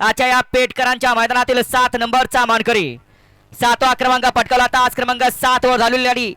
आजच्या या पेटकरांच्या मैदानातील सात नंबरचा मानकरी. सातवा क्रमांक पटकावला तास क्रमांक सात वर झालेली गाडी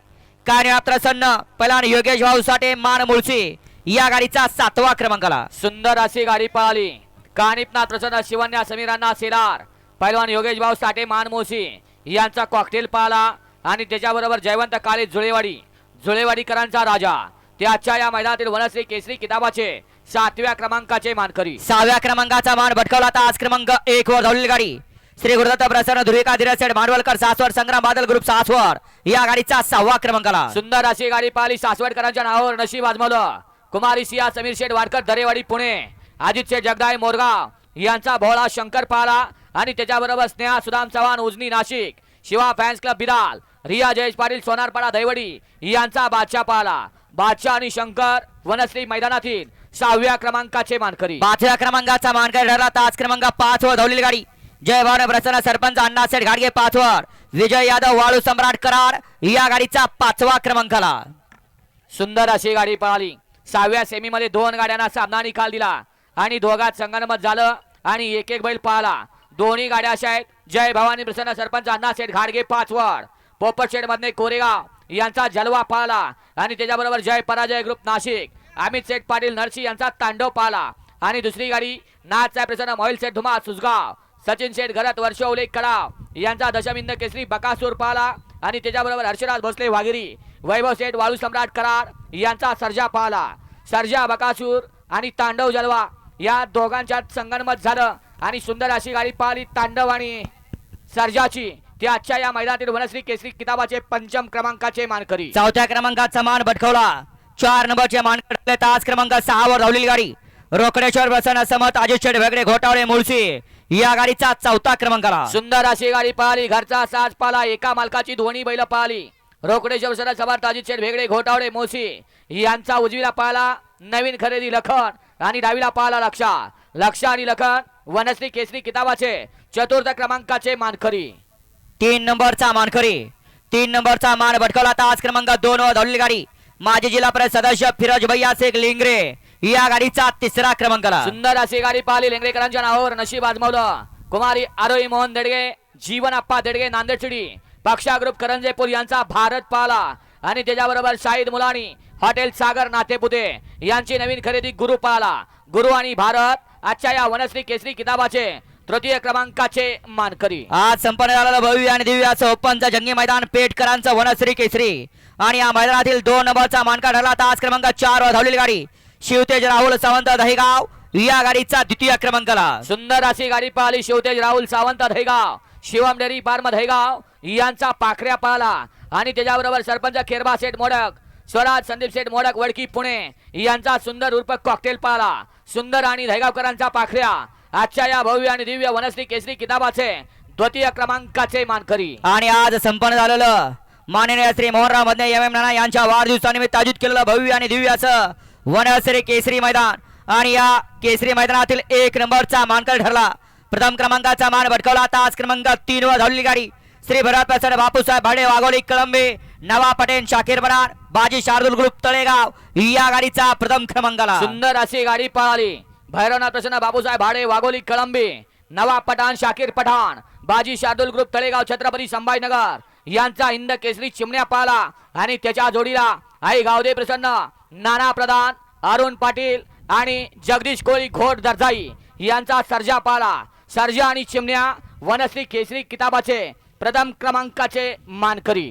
काय प्रसन्न पहिला योगेश भाऊ साठे मान मुळशी. या गाडीचा सातवा क्रमांकाला. सुंदर अशी गाडी पळाली. कानिपनाथ प्रसन्न शिवन्या समीरांना सेलार. पैलवान योगेश भाऊ साठे मानमोशी यांचा कॉकटेल पळाला. आणि त्याच्याबरोबर जयवंत काळे जुळेवाडी. जुळेवाडीकरांचा राजा. त्याच्या या मैदानातील वनश्री केसरी किताबाचे सातव्या क्रमांकाचे मानकरी. सहाव्या क्रमांकाचा मान भटकावला तास क्रमांक एक वर धावलेली गाडी. श्री गुरुदत्त प्रसन्न धुरिका धीरसेठ मांडवलकर सासवड संग्राम बादल ग्रुप सासवड. या गाडीचा सहावा क्रमांकाला. सुंदर अशी गाडी पळाली सासवडकरांच्या नावावर नशीब आजमावलं कुमारी सिया समीर शेठ वाडकर दरेवाडी पुणे. अजित शेठ जगदाय मोरगाव. यांचा भोळा शंकर पाला आणि त्याच्याबरोबर स्नेहा सुदाम चव्हाण उजनी नाशिक. शिवा फॅन्स क्लब बिदाल रिया जयेश पाटील सोनारपाडा दैवडी यांचा बादशाह पाला. बादशाह आणि शंकर वनश्री मैदानातील सहाव्या क्रमांकाचे मानकरी. पाचव्या क्रमांकाचा मानकरी ठरला तास क्रमांक पाच वर धावलेली गाडी. जय भावना प्रसन्न सरपंच अण्णासेठ घाडगे पाच वर. विजय यादव वाळू सम्राट करार या गाडीचा पाचवा क्रमांकाला. सुंदर अशी गाडी पळाली. सहाव्या सेमीमध्ये दोन गाड्यांना सामना निकाल दिला. आणि दोघात संगनमत झालं आणि एक एक बैल पळाला. दोन्ही गाड्या अशा आहेत. जय भवानी प्रसन्न सरपंच अण्णा शेठ घाडगे पाचवड पोपट शेठ मधले कोरेगाव यांचा जलवा पाळला. आणि त्याच्याबरोबर जय पराजय ग्रुप नाशिक. अमित शेठ पाटील नरसी यांचा तांडव पाला आणि दुसरी गाडी नाथ प्रसन्न मोहिल शेठ धुमा सुसगाव सचिन शेठ घरात वर्षवले कडाव यांचा दशमिंद केसरी बकासूर पाला आणि त्याच्याबरोबर हर्षराज भोसले वागिरी वैभव शेठ वाळू सम्राट करार यांचा सर्जा पाला सर्जा बकासूर आणि तांडव जलवा या दोघांच्यात संगणमत झालं. आणि सुंदर अशी गाडी पाहिली तांडव आणि सर्जाची. ते आजच्या या मैदानातील वनश्री केसरी किताबाचे पंचम क्रमांकाचे मानकरी. चौथ्या क्रमांकाचा मान भटकवला. चार नंबरचे मान कडले तास क्रमांक सहा वर धावलेली गाडी. रोकडेश्वर प्रसन्न समत अजित वेगळे घोटावळे मुळशी. या गाडीचा चौथा क्रमांकाला. सुंदर अशी गाडी पाहिली. घरचा साज पाला एका मालकाची दोन्ही बैल पाहिली. रोकडेश्वर सर समर्थ अजित शेठ भेगडे घोटावडे मोशी यांचा उजवीला पाला नवीन खरेदी लखन आणि डावीला पाला लक्षा. लक्षा आणि लखन वनश्री केसरी किताबाचे चतुर्थ क्रमांकाचे मानकरी. तीन नंबरचा मानकरी. तीन नंबरचा मान भटकवला. तास क्रमांक दोन वर धावलेली गाडी. माजी जिल्हा परिषद सदस्य फिरोज भैया शेख लिंगरे. या गाडीचा तिसरा क्रमांकाला सुंदर अशी गाडी पाहिली लिंगरेकरांच्या नावावर नशीब आजमावलं. कुमारी आरोही मोहन देडगे जीवन आप्पा देडगे नांदेड चिडी. पक्षा ग्रुप करंजेपूर यांचा भारत पाला. आणि त्याच्याबरोबर शाहीद मुलानी हॉटेल सागर नातेपुते यांची नवीन खरेदी गुरु पाला. गुरु आणि भारत आजच्या या वनश्री केसरी किताबाचे तृतीय क्रमांकाचे मानकरी. आज संपन्न झालेलं भव्य आणि दिव्य असं ओपनचं जंगी मैदान पेटकरांचं वनश्री केसरी. आणि या मैदानातील दोन नंबरचा मानका ठरला तास क्रमांक चार वर धावलेली गाडी. शिवतेज राहुल सावंत दहेगाव या गाडीचा द्वितीय क्रमांकाला सुंदर अशी गाडी पाहिली शिवतेज राहुल सावंत धैगाव शिवम डेरी फार्म धैगाव यांचा पाखऱ्या पाला आणि त्याच्याबरोबर सरपंच खेरबा शेठ मोडक स्वराज संदीप शेठ मोडक वडकी पुणे यांचा सुंदर उर्फ कॉकटेल पाला सुंदर आणि धैगावकरांचा पाखऱ्या. आजच्या या भव्य आणि दिव्य वनश्री केसरी किताबाचे द्वितीय क्रमांकाचे मानकरी. आणि आज संपन्न झालेलं माननीय श्री मोहनराव मधने एम एम नाना यांच्या वाढदिवसानिमित्त आयोजित केलेलं भव्य आणि दिव्य असं वनश्री केसरी मैदान. आणि या केसरी मैदानातील एक नंबरचा मानकर ठरला. प्रथम क्रमांकाचा मान भटकवला. तास क्रमांक तीन वर धावलेली गाडी. श्री भरत प्रसन्न बापूसाहेब भाडे वाघोली कळंबे नवा पटेल शाकीर बनार बाजी शार्दुल ग्रुप तळेगाव. या गाडीचा प्रथम क्रमांकाला. सुंदर अशी गाडी पळाली. भैरवनाथ प्रसन्न बाबूसाहेब भाडे वाघोली कळंबे नवाब पठाण शाकीर पठाण बाजी शार्दुल ग्रुप तळेगाव छत्रपती संभाजीनगर यांचा हिंद केसरी चिमण्या पाला आणि त्याच्या जोडीला आई गावदे प्रसन्न नाना प्रधान अरुण पाटील आणि जगदीश कोळी घोट दर्जाई यांचा सर्जा पाला. सर्जा आणि चिमण्या वनश्री केसरी किताबाचे प्रथम क्रमांकाचे मानकरी.